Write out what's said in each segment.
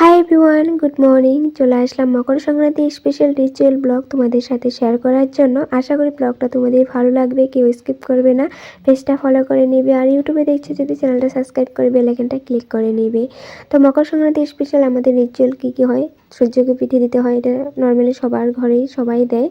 Hi everyone good morning চলে আসলাম মকর Sankranti special ritual blog তোমাদের সাথে শেয়ার করার জন্য। আশা করি ব্লগটা তোমাদের ভালো লাগবে, কেউ স্কিপ করবে না। পেজটা ফলো করে নেবে আর ইউটিউবে দেখছ যদি চ্যানেলটা সাবস্ক্রাইব করে বেলাইকনটা ক্লিক করে নেবে। তো মকর সংক্রান্তি স্পেশাল আমাদের রিচুয়াল কী কী হয়? সূর্যকে পিঠে দিতে হয়, এটা নর্মালি সবার ঘরেই সবাই দেয়।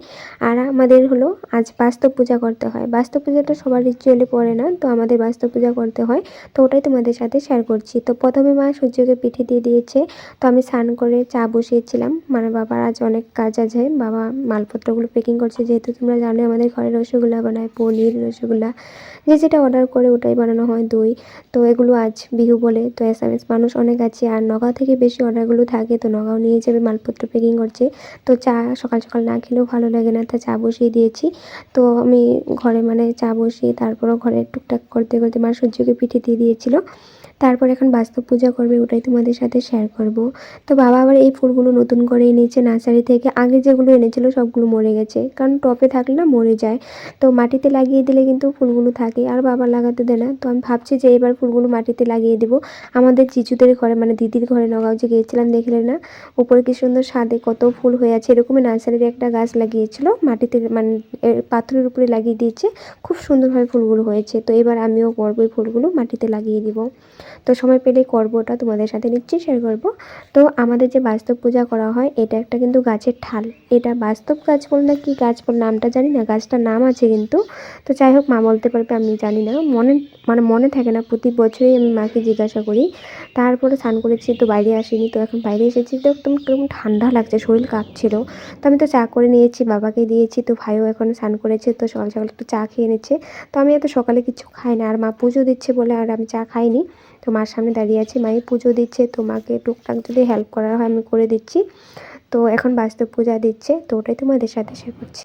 আর আমাদের হলো আজ বাস্তব পূজা করতে হয়। বাস্তব পূজাটা সবার রিচুয়ালে পড়ে না, তো আমাদের বাস্তব পূজা করতে হয়। তো ওটাই তোমাদের সাথে শেয়ার করছি। তো প্রথমে মা সূর্যকে পিঠে দিয়ে দিয়েছে। তো আমি স্নান করে চা বসিয়েছিলাম। মানে বাবার আজ অনেক কাজ আছে। বাবা মালপত্রগুলো প্যাকিং করছে। যেহেতু তোমরা জানো আমাদের ঘরে রসগোল্লা বানায়, পনির রসগোল্লা। যে যেটা অর্ডার করে ওটাই বানানো হয়, দই। তো এগুলো আজ বিহু বলে, তো এস মানুষ অনেক আছে। আর নগাঁও থেকে বেশি অর্ডারগুলো থাকে, তো নগাঁও নিয়ে যাবে মালপত্র প্যাকিং করছে। তো চা সকাল সকাল না খেলেও ভালো লাগে না, তা চা বসিয়ে দিয়েছি। তো আমি ঘরে মানে চা বসিয়ে তারপরও ঘরে টুকটাক করতে করতে মা সূর্যকে পিঠে দিয়ে দিয়েছিল। তারপর এখন বাস্তব পূজা করবে ওটাই তোমাদের সাথে শেয়ার করব। তো বাবা আবার এই ফুলগুলো নতুন করে এনেছে নার্সারি থেকে। আগে যেগুলো এনেছিল সবগুলো মরে গেছে। কারণ টপে থাকলে না মরে যায়। তো মাটিতে লাগিয়ে দিলে কিন্তু ফুলগুলো থাকে। আর বাবা লাগাতে দেয় না। তো আমি ভাবছি যে এবার ফুলগুলো মাটিতে লাগিয়ে দেবো। আমাদের চিচুদের ঘরে মানে দিদির ঘরে নগাঁও যে গিয়েছিলাম দেখলে না, উপরে কি সুন্দর সাদে কত ফুল হয়ে আছে এরকমই নার্সারির একটা গাছ লাগিয়েছিল। মাটিতে মানে পাথরের উপরে লাগিয়ে দিয়েছে। খুব সুন্দরভাবে ফুলগুলো হয়েছে। তো এবার আমিও করব ফুলগুলো মাটিতে লাগিয়ে দিব। তো সময় পেলেই করব ওটা তোমাদের সাথে নিশ্চয়ই শেয়ার করব। তো আমাদের যে বাস্তব পূজা করা হয়, এটা একটা কিন্তু গাছের ঠাল। এটা বাস্তব গাছ বল না কি গাছ বল, নামটা জানি না, গাছটার নাম আছে কিন্তু। তো যাই হোক, মা বলতে পারবে, আমি জানি না। মনে মানে মনে থাকে না, প্রতি বছরই আমি মাকে জিজ্ঞাসা করি। তারপরে স্নান করেছি, তো বাইরে আসিনি, তো এখন বাইরে এসেছি। তো একদম কেমন ঠান্ডা লাগছে, শরীর কাঁপছিল। তো আমি তো চা করে নিয়েছি, বাবাকে দিয়েছি, তো ভাইও এখন স্নান করেছে, তো সকাল সকাল একটু চা খেয়ে নিচ্ছে। তো আমি এত সকালে কিছু খাই না, আর মা পুজো দিচ্ছে বলে আর আমি চা খাইনি। তো মার সামনে দাঁড়িয়ে আছি, মাই পুজো দিচ্ছে, তো মাকে টুকটাক যদি হেল্প করার হয় আমি করে দিচ্ছি। তো এখন বাস্তব পূজা দিচ্ছে, তো ওটাই তোমাদের সাথে শেয়ার করছি।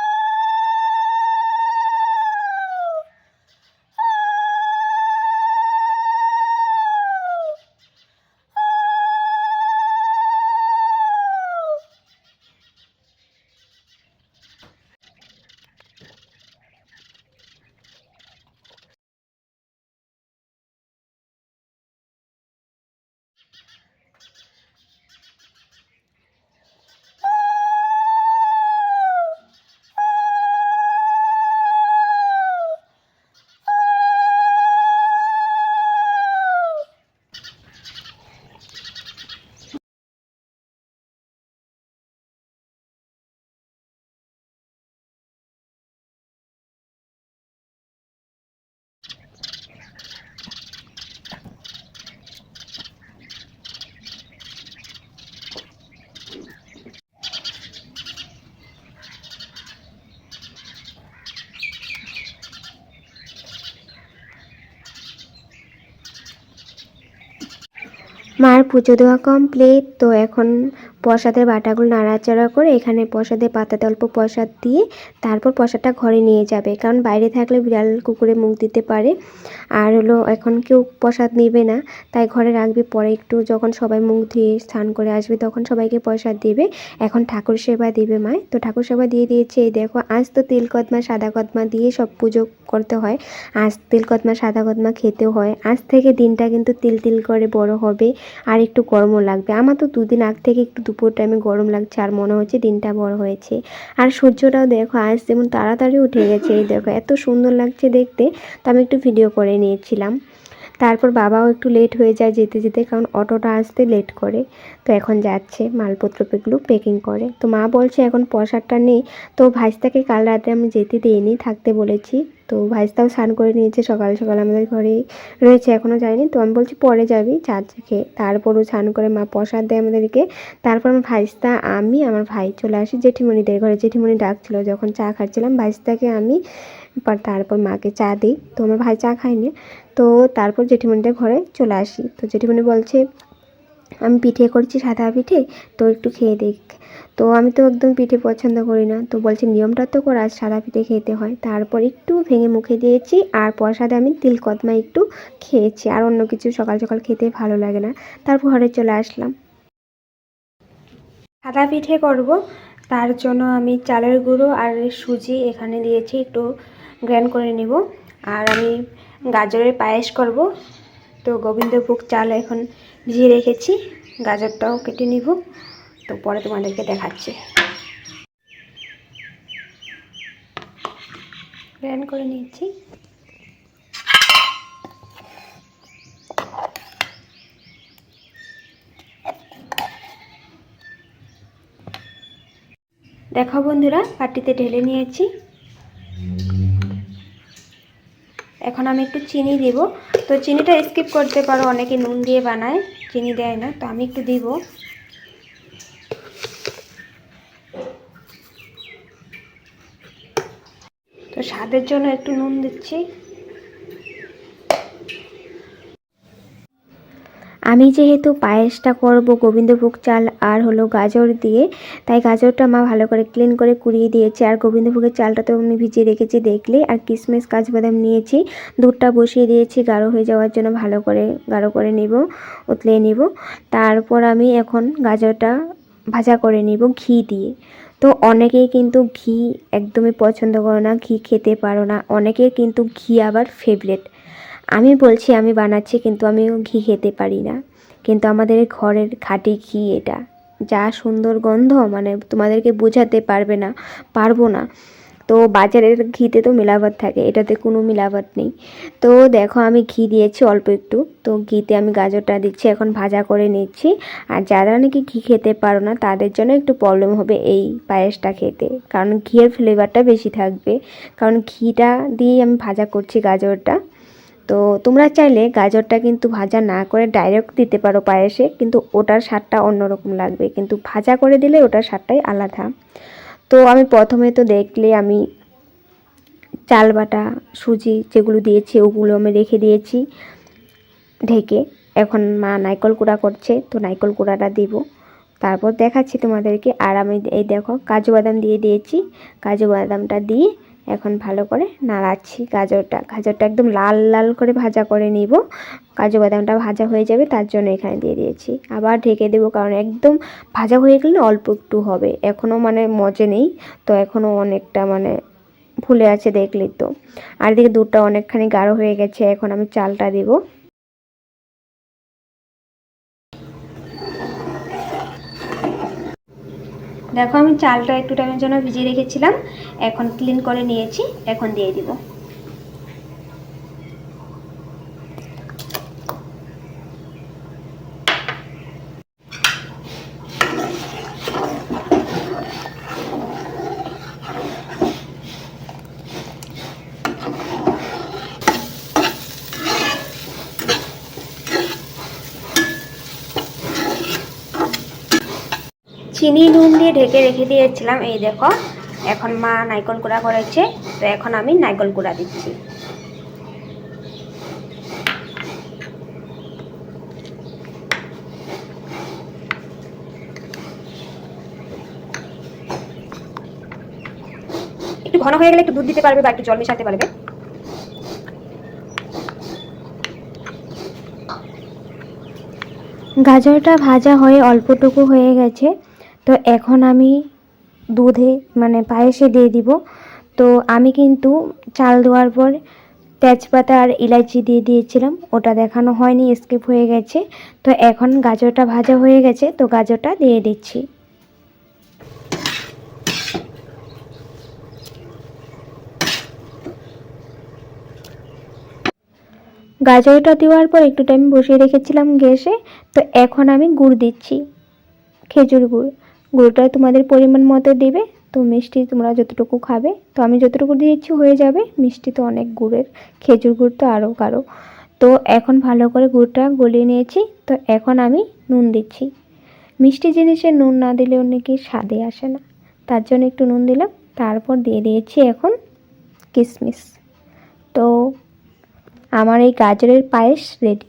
মার পুজো দেওয়া কমপ্লিট তো এখন প্রসাদের বাটাগুলো নাড়াচাড়া করে এখানে প্রসাদের পাতাতে অল্প প্রসাদ দিয়ে তারপর প্রসাদটা ঘরে নিয়ে যাবে। কারণ বাইরে থাকলে বিড়াল কুকুরে মুখ দিতে পারে। আর হলো এখন কেউ প্রসাদ নেবে না, তাই ঘরে রাখবে। পরে একটু যখন সবাই মুখ ধুয়ে স্নান করে আসবে তখন সবাইকে প্রসাদ দেবে। এখন ঠাকুর সেবা দেবে মায় তো ঠাকুর সেবা দিয়ে দিয়েছে, এই দেখো, আজ তো তিল কদমা, সাদা কদমা দিয়ে সব পুজো করতে হয়। আজ তিল কদমা সাদা কদমা খেতেও হয়। আজ থেকে দিনটা কিন্তু তিল তিল করে বড় হবে। আর একটু গরমও লাগবে। আমার তো দুদিন আগ থেকে একটু দুপুর টাইমে গরম লাগছে। আর মনে হচ্ছে দিনটা বড় হয়েছে। আর সূর্যটাও দেখো, আজ যেমন তাড়াতাড়ি উঠে গেছে। এই দেখো, এত সুন্দর লাগছে দেখতে। তো আমি একটু ভিডিও করে নিয়েছিলাম। তারপর বাবাও একটু লেট হয়ে যায় যেতে যেতে, কারণ অটোটা আসতে লেট করে। তো এখন যাচ্ছে, মালপত্র মালপত্রগুলো প্যাকিং করে। তো মা বলছে, এখন প্রসাদটা নেই। তো ভাইস্তাকে কাল রাতে আমি যেতে দিইনি, থাকতে বলেছি। তো ভাইস্তাও স্নান করে নিয়েছে, সকাল সকাল আমাদের ঘরেই রয়েছে এখনও যায়নি। তো আমি বলছি, পরে যাবি চা খেয়ে তারপরও স্নান করে মা প্রসাদ দেয় আমাদেরকে। তারপর আমার ভাইস্তা, আমি, আমার ভাই চলে আসি জেঠিমণিদের ঘরে। জেঠিমণি ডাকছিল, যখন চা খাচ্ছিলাম, ভাইস্তাকে আমি পর তারপর মাকে চা দিই। তো আমার ভাই চা খায়নি তো তারপর জেঠিমণিদের ঘরে চলে আসি। তো জেঠিমণি বলছে, আমি পিঠে করছি সাদা পিঠে, তো একটু খেয়ে দেখ। তো আমি তো একদম পিঠে পছন্দ করি না। তো বলছে, নিয়মটা তো করা সাদা পিঠে খেতে হয়। তারপর একটু ভেঙে মুখে দিয়েছি, আর প্রসাদে আমি তিল কদমা একটু খেয়েছি। আর অন্য কিছু সকাল সকাল খেতে ভালো লাগে না। তারপর ঘরে চলে আসলাম। সাদা পিঠে করব। তার জন্য আমি চালের গুঁড়ো আর সুজি এখানে দিয়েছি। একটু গ্র্যান্ড করে নেব। আর আমি গাজরের পায়েস করব। তো গোবিন্দভোগ চাল এখন ভিজিয়ে রেখেছি। গাজরটাও কেটে নিব। তো পরে তোমাদেরকে দেখাচ্ছি। গ্র্যান্ড করে নিয়েছি। দেখো বন্ধুরা পাটিতে ঢেলে নিয়েছি। এখন আমি একটু চিনি দিব। তো চিনিটা স্কিপ করতে পারো, অনেকে নুন দিয়ে বানায়, চিনি দেয় না, তো আমি একটু দিব। তো স্বাদের জন্য একটু নুন দিচ্ছি। আমি যেহেতু পায়েসটা করব গোবিন্দভোগ চাল আর হলো গাজর দিয়ে, তাই গাজরটা মা ভালো করে ক্লিন করে কুড়িয়ে দিয়েছে। আর গোবিন্দভোগের চালটা তো আমি ভিজিয়ে রেখেছি দেখলে, আর কিশমিশ কাজু বাদাম নিয়েছি। দুধটা বসিয়ে দিয়েছি, গাঢ় হয়ে যাওয়ার জন্য ভালো করে, গাঢ় করে নিব উতলে নিব। তারপর আমি এখন গাজরটা ভাজা করে নিব ঘি দিয়ে। তো অনেকেই কিন্তু ঘি একদমই পছন্দ করো না, ঘি খেতে পারো না। অনেকের কিন্তু ঘি আবার ফেভারেট আমি বলছি, আমি বানাচ্ছি, কিন্তু আমিও ঘি খেতে পারি না। কিন্তু আমাদের ঘরের খাঁটি ঘি এটা। যা সুন্দর গন্ধ মানে তোমাদেরকে বোঝাতে পারবে না, পারব না। তো বাজারের ঘিতে তো মিলাবাত থাকে, এটাতে কোনো মিলাবাত নেই। তো দেখো, আমি ঘি দিয়েছি অল্প একটু। তো ঘিতে আমি গাজরটা দিচ্ছি, এখন ভাজা করে নিচ্ছি। আর যারা নাকি ঘি খেতে পারো না, তাদের জন্য একটু প্রবলেম হবে এই পায়েসটা খেতে। কারণ ঘিয়ের ফ্লেভারটা বেশি থাকবে। কারণ ঘিটা দিয়েই আমি ভাজা করছি গাজরটা। তো তোমরা চাইলে গাজরটা কিন্তু ভাজা না করে ডাইরেক্ট দিতে পারো পায়েসে, কিন্তু ওটার স্বাদটা অন্যরকম লাগবে। কিন্তু ভাজা করে দিলে ওটার স্বাদটাই আলাদা। তো আমি প্রথমে তো দেখলে আমি চাল বাটা, সুজি যেগুলো দিয়েছি, ওগুলো আমি রেখে দিয়েছি ঢেকে। এখন মা নাইকল কুড়া করছে, তো নাইকল কুড়াটা দিব। তারপর দেখাচ্ছি তোমাদেরকে। আর আমি এই দেখো, কাজু বাদাম দিয়ে দিয়েছি। কাজু বাদামটা দিয়ে এখন ভালো করে নাড়াচ্ছি গাজরটা। গাজরটা একদম লাল লাল করে ভাজা করে নিব। কাজু বাদামটা ভাজা হয়ে যাবে, তার জন্য এখানে দিয়ে দিয়েছি। আবার ঢেকে দেবো কারণ একদম ভাজা হয়ে গেলে অল্প একটু হবে। এখনও মানে মজে নেই, তো এখনও অনেকটা মানে ফুলে আছে দেখলি তো। আর এদিকে দুধটা অনেকখানি গাঢ় হয়ে গেছে, এখন আমি চালটা দেব। দেখো আমি চালটা একটু টাইমের জন্য ভিজিয়ে রেখেছিলাম। এখন ক্লিন করে নিয়েছি, এখন দিয়ে দিব। চিনি নুন দিয়ে ঢেকে রেখে দিয়েছিলাম। এই দেখো, এখন মা নাইকল কুড়া করেছে, তো এখন আমি নাইকল কুড়া দিচ্ছি। একটু ঘন হয়ে গেলে একটু দুধ দিতে পারবে বা একটু জল মেশাতে পারবে। গাজরটা ভাজা হয়ে অল্পটুকু হয়ে গেছে। তো এখন আমি দুধে মানে পায়েসে দিয়ে দিব। তো আমি কিন্তু চাল দেওয়ার পর তেজপাতা আর ইলাচি দিয়ে দিয়েছিলাম। ওটা দেখানো হয়নি, স্কিপ হয়ে গেছে। তো এখন গাজরটা ভাজা হয়ে গেছে, তো গাজরটা দিয়ে দিচ্ছি। গাজরটা দেওয়ার পর একটু টাইম বসিয়ে রেখেছিলাম গ্যাসে। তো এখন আমি গুড় দিচ্ছি, খেজুর গুড়। গুড়টা তোমাদের পরিমাণ মতো দেবে। তো মিষ্টি তোমরা যতটুকু খাবে। তো আমি যতটুকু দিয়েছি হয়ে যাবে। মিষ্টি তো অনেক গুড়ের। খেজুর গুড় তো আরও কারও। তো এখন ভালো করে গুড়টা গলিয়ে নিয়েছি। তো এখন আমি নুন দিচ্ছি। মিষ্টি জিনিসে নুন না দিলে অনেকে স্বাদে আসে না। তার জন্য একটু নুন দিলাম। তারপর দিয়ে দিয়েছি এখন কিশমিশ তো আমার এই গাজরের পায়েস রেডি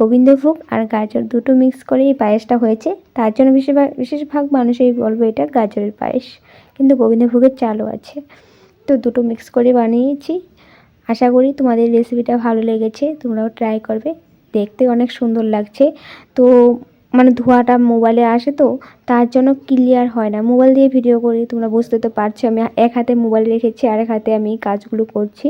গোবিন্দভোগ আর গাজর দুটো মিক্স করে এই পায়েসটা হয়েছে। তার জন্য বেশিরভাগ বিশেষভাগ মানুষই বলবে এটা গাজরের পায়েস। কিন্তু গোবিন্দভোগের চালও আছে। তো দুটো মিক্স করে বানিয়েছি। আশা করি তোমাদের রেসিপিটা ভালো লেগেছে। তোমরাও ট্রাই করবে। দেখতে অনেক সুন্দর লাগছে। তো মানে ধোঁয়াটা মোবাইলে আসে তো, তার জন্য ক্লিয়ার হয় না। মোবাইল দিয়ে ভিডিও করি, তোমরা বুঝতে তো পারছ, আমি এক হাতে মোবাইল রেখেছি আর এক হাতে আমি কাজগুলো করছি।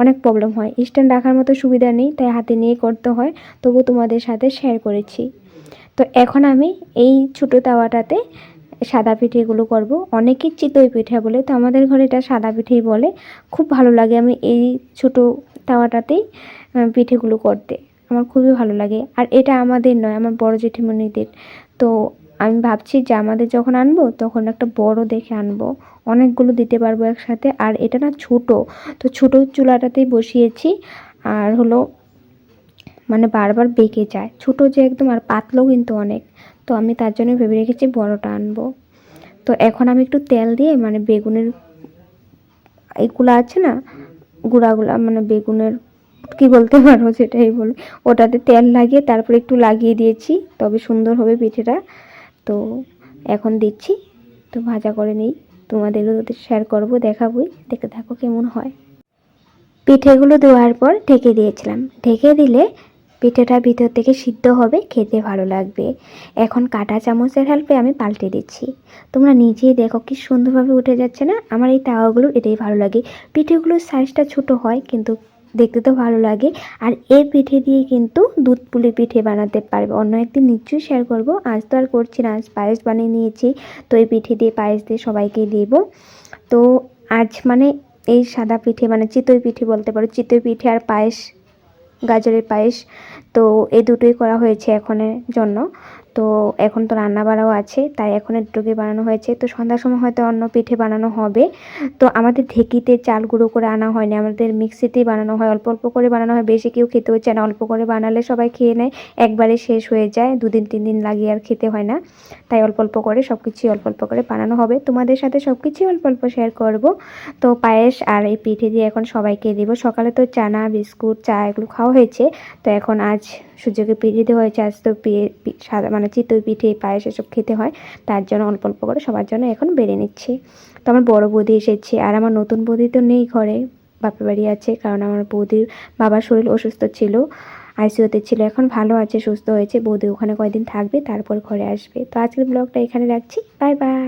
অনেক প্রবলেম হয়। স্ট্যান্ড রাখার মতো সুবিধা নেই, তাই হাতে নিয়ে করতে হয়। তবু তোমাদের সাথে শেয়ার করেছি। তো এখন আমি এই ছোটো তাওয়াটাতে সাদা পিঠেগুলো করব। অনেকেই চিতই পিঠে বলে, তো আমাদের ঘরে এটা সাদা পিঠেই বলে। খুব ভালো লাগে আমি এই ছোটো তাওয়াটাতেই পিঠেগুলো করতে। আমার খুবই ভালো লাগে। আর এটা আমাদের নয়, আমার বড় জেঠিমণিদের। তো আমি ভাবছি যে আমাদের যখন আনব, তখন একটা বড় দেখে আনব। অনেকগুলো দিতে পারব একসাথে। আর এটা না ছোটো, তো ছোটো চুলাটাতেই বসিয়েছি। আর হলো মানে বারবার বেঁকে যায়। ছোটো যে একদম, আর পাতলাও কিন্তু অনেক। তো আমি তার জন্য ভেবে রেখেছি বড়টা আনব। তো এখন আমি একটু তেল দিয়ে মানে বেগুনের এইগুলো আছে না, গুঁড়াগুলা মানে বেগুনের কি বলতে পারো সেটাই বলি ওটাতে তেল লাগিয়ে তারপরে একটু লাগিয়ে দিয়েছি, তবে সুন্দর হবে পিঠেটা। তো এখন দিচ্ছি, তো ভাজা করে নিই। তোমাদেরও শেয়ার করব, দেখাবই, দেখে থাকো কেমন হয়। পিঠেগুলো দেওয়ার পর ঢেকে দিয়েছিলাম। ঢেকে দিলে পিঠেটা ভিতর থেকে সিদ্ধ হবে, খেতে ভালো লাগবে। এখন কাঁটা চামচের হেল্পে আমি পাল্টে দিচ্ছি। তোমরা নিজেই দেখো কি সুন্দরভাবে উঠে যাচ্ছে না? আমার এই তাওয়াগুলো এটাই ভালো লাগে। পিঠেগুলোর সাইজটা ছোট হয়, কিন্তু দেখতে তো ভালো লাগে। আর এই পিঠে দিয়ে কিন্তু দুধ পুলি পিঠে বানাতে পারবে। অন্য একদিন নিশ্চয়ই শেয়ার করব। আজ তো আর করছি না, আজ পায়েস বানিয়ে নিয়েছি। তো এই পিঠে দিয়ে পায়েস দিয়ে সবাইকে দেব। তো আজ মানে এই সাদা পিঠে মানে চিতই পিঠে বলতে পারো। চিতই পিঠে আর পায়েস, গাজরের পায়েস। তো এই দুটোই করা হয়েছে এখনের জন্য। তো এখন তো রান্না বাড়াও আছে, তাই এখন একটুকে বানানো হয়েছে। তো সন্ধ্যার সময় হয়তো অন্য পিঠে বানানো হবে। তো আমাদের ঢেকিতে চাল গুঁড়ো করে আনা হয়নি, আমাদের মিক্সিতেই বানানো হয়। অল্প অল্প করে বানানো হয়, বেশি কেউ খেতেও চায় না। অল্প করে বানালে সবাই খেয়ে নেয়, একবারে শেষ হয়ে যায়, দুদিন, তিন দিন লাগিয়ে আর খেতে হয় না। তাই অল্প অল্প করে সব কিছুই অল্প অল্প করে বানানো হবে। তোমাদের সাথে সব কিছুই অল্প অল্প শেয়ার করব। তো পায়েস আর এই পিঠে দিয়ে এখন সবাইকে দেবো সকালে তো চানা, বিস্কুট, চা এগুলো খাওয়া হয়েছে। তো এখন আজ সূর্যকে পিঠে দেওয়া হয়েছে। আজ তো মানে চিতই পিঠে, পায়েস এসব খেতে হয়। তার জন্য অল্প অল্প করে সবার জন্য এখন বেড়ে নিচ্ছি। তো আমার বড় বৌদি এসেছে আর আমার নতুন বৌদি তো নেই ঘরে, বাপের বাড়ি আছে কারণ আমার বৌদির বাবার শরীর অসুস্থ ছিল আইসিউতে ছিল, এখন ভালো আছে, সুস্থ হয়েছে। বৌদি ওখানে কয়েকদিন থাকবে, তারপর ঘরে আসবে। তো আজকের ব্লগটা এখানে রাখছি। Bye bye.